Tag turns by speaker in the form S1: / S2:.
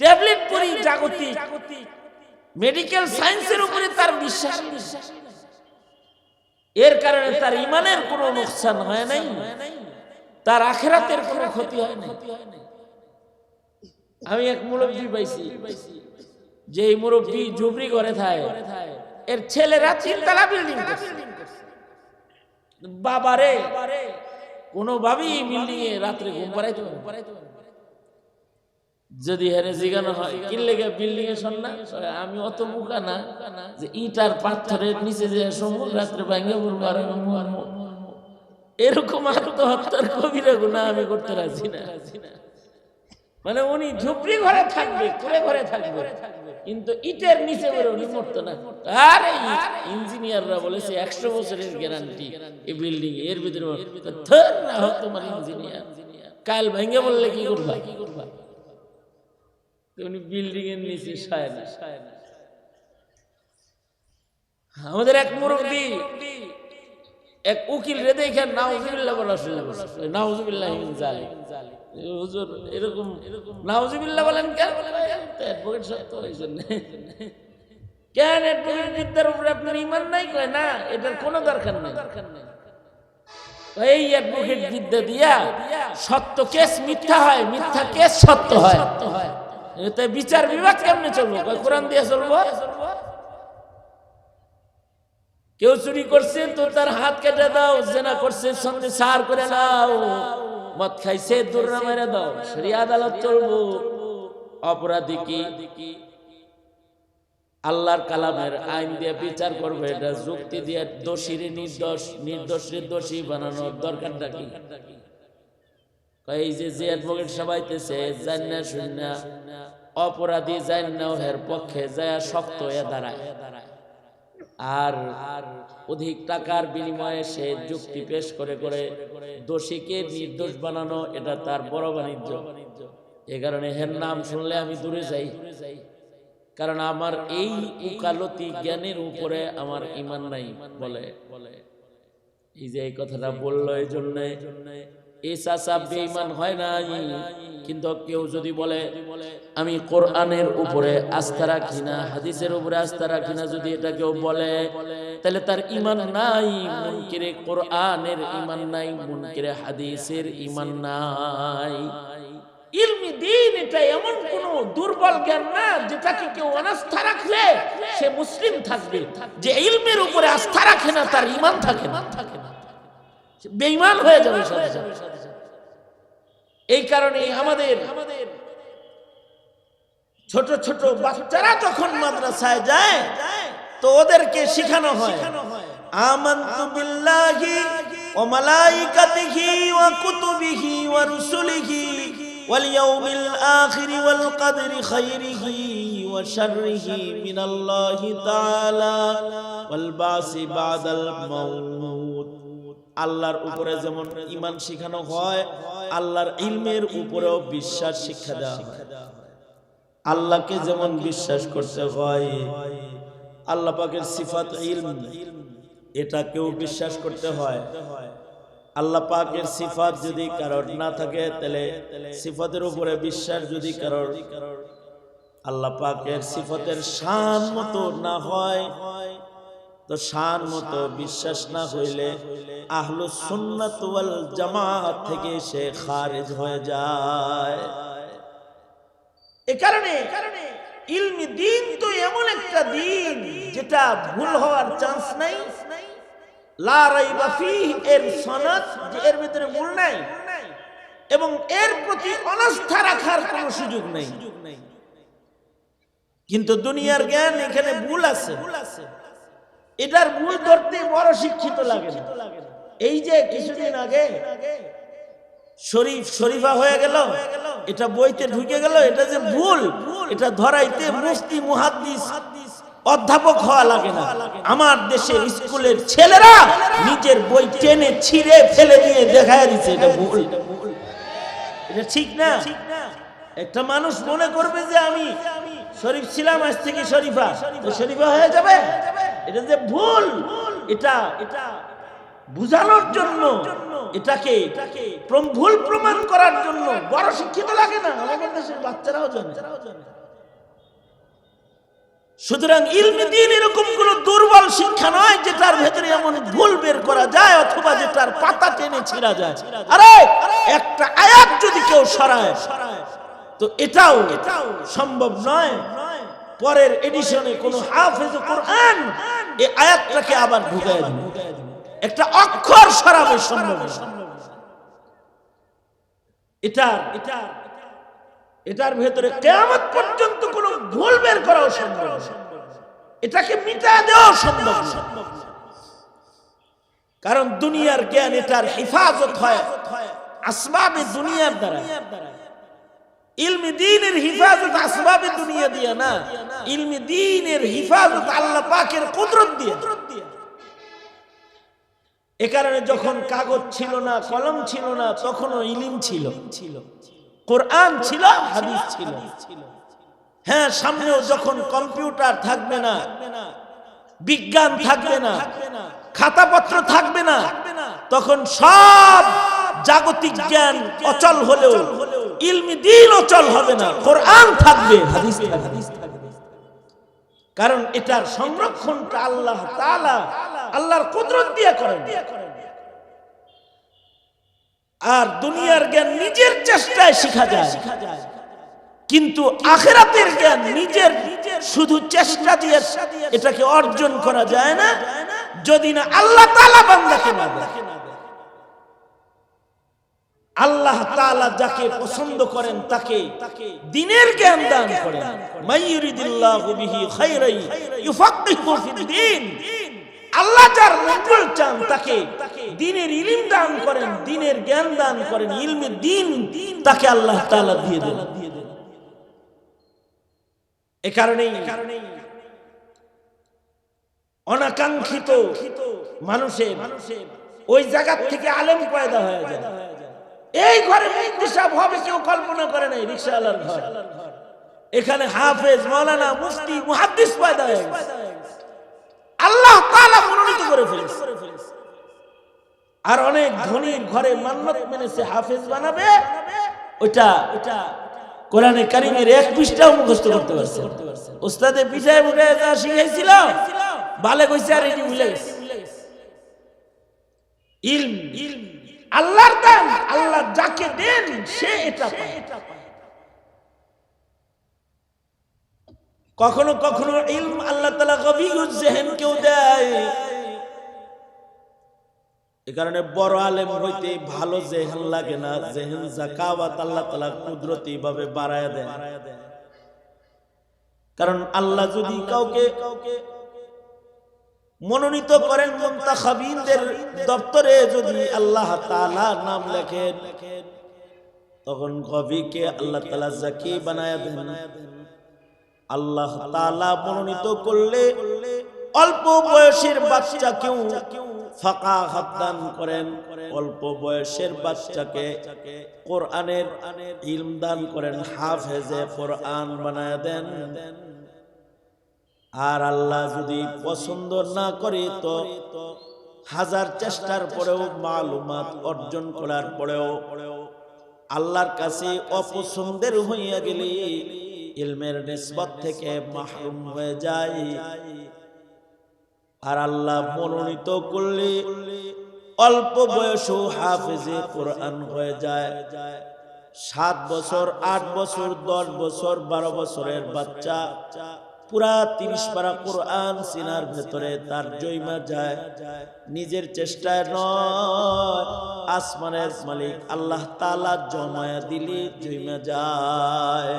S1: Tablet পরি জাগতিক medical সায়েন্সের উপরে তার বিশ্বাস। এর কারণে তার ইমানের কোনো নোকসান হয় নাই। তার আখেরাতের কোনো ক্ষতি হয় নাই। আমি এক মুরব্বী পাইছি যে এই মুরব্বী ঝুপড়ি করে থাকে এর ছেলেরা তিনতলা বিল্ডিং বাবারে কোনোভাবেই বিল্ডিং এ রাত্রে ঘুম পাড়াইতে পারে। যদি হেরে জিগানো হয় কি লেগে বিল্ডিং এ শোন না কয়, আমি অত বোকা না যে ইটার পাথরের নিচে যে সম্মুখ রাত্রে ভাঙ্গে পড়ব আর। এরকম আত্মহত্যার কবিরা গুণা আমি করতে রাজি না। মানে উনি ঝুপড়ি ঘরে থাকবে কুড়ে ঘরে থাকবে। কিন্তু ইটের নিচে বেরো উনি মরতো না। আরে ইঞ্জিনিয়াররা বলেছে একশো বছরের গ্যারান্টি এই বিল্ডিং এর ভিতরে থর তোমার ইঞ্জিনিয়ার। কাল ভেঙে বললে কি করবা কি করবা? উনি বিল্ডিং এর নিচে সায় না আমাদের এক মুরব্বী এক উকিল রে দেখে নাউজুবিল্লাহ বলা শুরু করছে নাউজুবিল্লাহ জালিক হুজুর এরকম নাউজুবিল্লাহ বলেন কেন? অ্যাডভোকেট সত্য এই জন্য। কেন অ্যাডভোকেট বিদ্যার উপরে আপনার ইমান নাই? কয় না এটার কোনো দরকার নাই। এই অ্যাডভোকেট বিদ্যা দিয়া সত্য কেস মিথ্যা হয় মিথ্যা কেস সত্য হয়। বিচার বিভাগ কেমনে চলবো? কোরআন দিয়ে চলবো? কেউ চুরি করছে, তো তার হাত কেটে দাও, জেনা করছে, সঙ্গে সার করে নাও। মদ খাইছে, দুর্না মেরে দাও। সেরি আদালত চলবো। অপরাধী কি? আল্লাহর কালামের আইন দিয়ে বিচার করবে, এটা যুক্তি দিয়ে দোষীরে নির্দোষ, নির্দোষের দোষী বানানোর দরকারটা কি? এই যে যে অ্যাডভোকেট সবাইতেছে জান্না শুননা অপরাধী জান্না হের পক্ষে যায় শক্ত হয়ে দাঁড়ায়। আর অধিক টাকার বিনিময়ে সে যুক্তি পেশ করে করে দোষীকে নির্দোষ বানানো, এটা তার বড় বাণিজ্য। এ কারণে হের নাম শুনলে আমি দূরে যাই। কারণ আমার এই উকালতি জ্ঞানের উপরে আমার ইমান নাই বলে বলে। এই যে এই কথাটা বলল এই জন্য এই চাষা বেঈমান হয় নাই। কিন্তু কেউ যদি বলে, আমি কোরআনের উপরে আস্থা রাখি না, হাদিসের উপরে আস্থা রাখি না, যদি এটা কেউ বলে, তাহলে তার ইমান নাই, মুনকিরে কোরআনের ইমান নাই, মুনকিরে হাদিসের ইমান নাই। ইলমি দিন, এটা এমন কোন দুর্বল জ্ঞান না, যেটাকে কেউ অনাস্থা রাখলে সে মুসলিম থাকবে। যে ইলমের উপরে আস্থা রাখে না, তার ইমান থাকে না। থাকে না সে বেঈমান হয়ে যাবে সাথে সাথে। এই কারণে আমাদের আমাদের ছোট ছোট বাচ্চারা যখন মাদ্রাসায় যায়, তো ওদেরকে শেখানো হয়, আমান্তু বিল্লাহি মালাইকাতিহি ওয়া কুতুবিহি ওয়া রুসুলিহি ওয়াল ইয়াউমিল আখির ওয়াল কদরি খাইরিহি ওয়া শাররিহি মিনাল্লাহি তাআলা ওয়াল বাসি বাদাল মাউত। আল্লাহর উপরে যেমন ইমান শিখানো হয়, আল্লাহর ইলমের উপরেও বিশ্বাস শিক্ষা দেওয়া আল্লাহকে যেমন বিশ্বাস করতে হয়, আল্লাহ পাকের সিফাত ইলম, এটাকেও বিশ্বাস করতে হয়। আল্লাহ পাকের সিফাত যদি কারোর না থাকে, তাহলে সিফাতের উপরে বিশ্বাস যদি কারোর আল্লাহ পাকের সিফাতের শান মতো না হয় তো শান মতো বিশ্বাস না হইলে আহলু সুন্নাত জামাত থেকে সে খারিজ হয়ে যায়। এ কারণে ইলমি দিন তো এমন একটা দিন যেটা ভুল হওয়ার চান্স নাই। এর এর ভিতরে ভুল নাই এবং এর প্রতি অনাস্থা রাখার কোনো সুযোগ নেই। কিন্তু দুনিয়ার জ্ঞান এখানে ভুল আছে। এটার ভুল ধরতে বড় শিক্ষিত লাগে এই যে কিছুদিন আগে শরীফ শরীফা হয়ে গেল এটা বইতে ঢুকে গেল এটা যে ভুল এটা ধরাইতে মুফতি মুহাদ্দিস অধ্যাপক হওয়া লাগে না। আমার দেশের স্কুলের ছেলেরা নিজের বই টেনে ছিঁড়ে ফেলে দিয়ে দেখায় দিচ্ছে এটা ভুল। এটা ঠিক না? একটা মানুষ মনে করবে যে আমি শরীফ ছিলাম আজ থেকে শরীফা। শরীফা হয়ে যাবে? এটা যে ভুল। এটা এটা বুঝানোর জন্য, এটাকে ভুল প্রমাণ করার জন্য বড় শিক্ষিত লাগে না। আমাদের দেশের বাচ্চারাও জানে। সুতরাং ইলমে দিন এরকম কোন দুর্বল শিক্ষা নয় যেটার ভেতরে এমন ভুল বের করা যায় অথবা যেটার পাতা টেনে ছিঁড়া যায়। আরে, একটা আয়াত যদি কেউ সরায় তো এটাও সম্ভব নয়। পরের এডিশনে কোন হাফেজ কোরআন এই আয়াতটাকে আবার ঢুকায় দিবে। একটা অক্ষর সরাবে সম্ভব। এটা এটা এটার ভেতরে কেয়ামত পর্যন্ত কোনো ভুল বের করাও সম্ভব এটাকে মিটা দেওয়া সম্ভব কারণ দুনিয়ার জ্ঞান এটার হেফাজত হয় আসবাবে দুনিয়ার দ্বারা। ইলমি দিনের হিফাজত আসবাবে দুনিয়া দিয়া না। ইলমি দিনের হিফাজত আল্লাহ পাকের কুদরত এ কারণে যখন কাগজ ছিল না, কলম ছিল না, তখনও ইলিম ছিল ছিল। কোরআন ছিল, হাদিস ছিল। হ্যাঁ সামনেও যখন কম্পিউটার থাকবে না, বিজ্ঞান থাকবে না, খাতাপত্র থাকবে না, তখন সব জাগতিক জ্ঞান অচল হলেও ইলমি দিন অচল হবে না। কোরআন থাকবে, হাদিস কারণ এটার সংরক্ষণটা আল্লাহ তাআলা আল্লাহর কুদরত দিয়ে করেন। আর দুনিয়ার জ্ঞান নিজের চেষ্টায় শেখা যায়। কিন্তু আখেরাতের জ্ঞান নিজের শুধু চেষ্টা দিয়ে এটাকে অর্জন করা যায় না। যদি না আল্লাহ তাআলা বান্দাকে না দেয় আল্লাহ তাআলা যাকে পছন্দ করেন তাকে দিনের জ্ঞান দান করেন। মাইয়ুরিদিল্লাহু বিহি খাইরাই ইউফাক্কিহু ফিদ্দিন আল্লাহ যার মঙ্গল চান তাকে দিনের ইলম দান করেন, দিনের জ্ঞান দান করেন ইলমে দিন তাকে আল্লাহ তাআলা দিয়ে দেন। এ কারণেই অনাকাঙ্ক্ষিত মানুষের ওই জায়গা থেকে আলেম পয়দা হয়ে যায়। এই ঘরে মুফতি সাহেব হবে, কেউ কল্পনা করে নাই রিক্সাওয়ালার ঘর। এখানে হাফেজ, মাওলানা, মুফতি, মুহাদ্দিস পয়দা হয়ে গেছে। আল্লাহ তাআলা মনোনীত করে ফেলেছে। আর অনেক ধনীর ঘরে মান্নত মেনেছে হাফেজ বানাবে, ওইটা ওইটা কোরআনে কারিমের এক পৃষ্ঠাও মুখস্থ করতে পারছে ওস্তাদে পিঠায় মুখে যা শিখাইছিল, বালে কইছে আর এটি ভুলে গেছে। ইলম ইলম আল্লাহর দান, আল্লাহ যাকে দেন, সে এটা কখনো কখনো ইলম আল্লাহ তালা গভীর জেহেন কেউ দেয়। এ কারণে বড় আলেম হইতে ভালো জেহেন লাগে না, জেহেন জাকাওয়াত আল্লাহ তালা কুদরতি ভাবে বাড়ায় দেয় কারণ আল্লাহ যদি কাউকে কাউকে মনোনীত করেন মুন্তাখাবিনদের দপ্তরে যদি আল্লাহ তাআলা নাম লেখেন, তখন কবিকে আল্লাহ তাআলা জাকি বানায় দেন। আল্লাহ তাআলা মনোনীত করলে অল্প বয়সের বাচ্চাকেও ফাঁকা হাত দান করেন। অল্প বয়সের বাচ্চাকে কোরআনের ইলম দান করেন, হাফেজে কোরআন বানায় দেন। আর আল্লাহ যদি পছন্দ না করে তো হাজার চেষ্টার পরেও মালুমাত অর্জন করার পরেও আল্লাহর কাছে অপছন্দের হইয়া গেলে ইলমের নিসবত থেকে মাহরুম হয়ে যায়। আর আল্লাহ মনোনীত করলে অল্প বয়সও হাফেজে কোরআন হয়ে যায়। সাত বছর, আট বছর, দশ বছর, বারো বছরের বাচ্চা পুরা তিরিশ পারা কোরআন, সিনার ভেতরে তার জৈমা যায়। নিজের চেষ্টায় নয়। আসমানের মালিক আল্লাহ তালা জমায়া দিলি জৈমা যায়।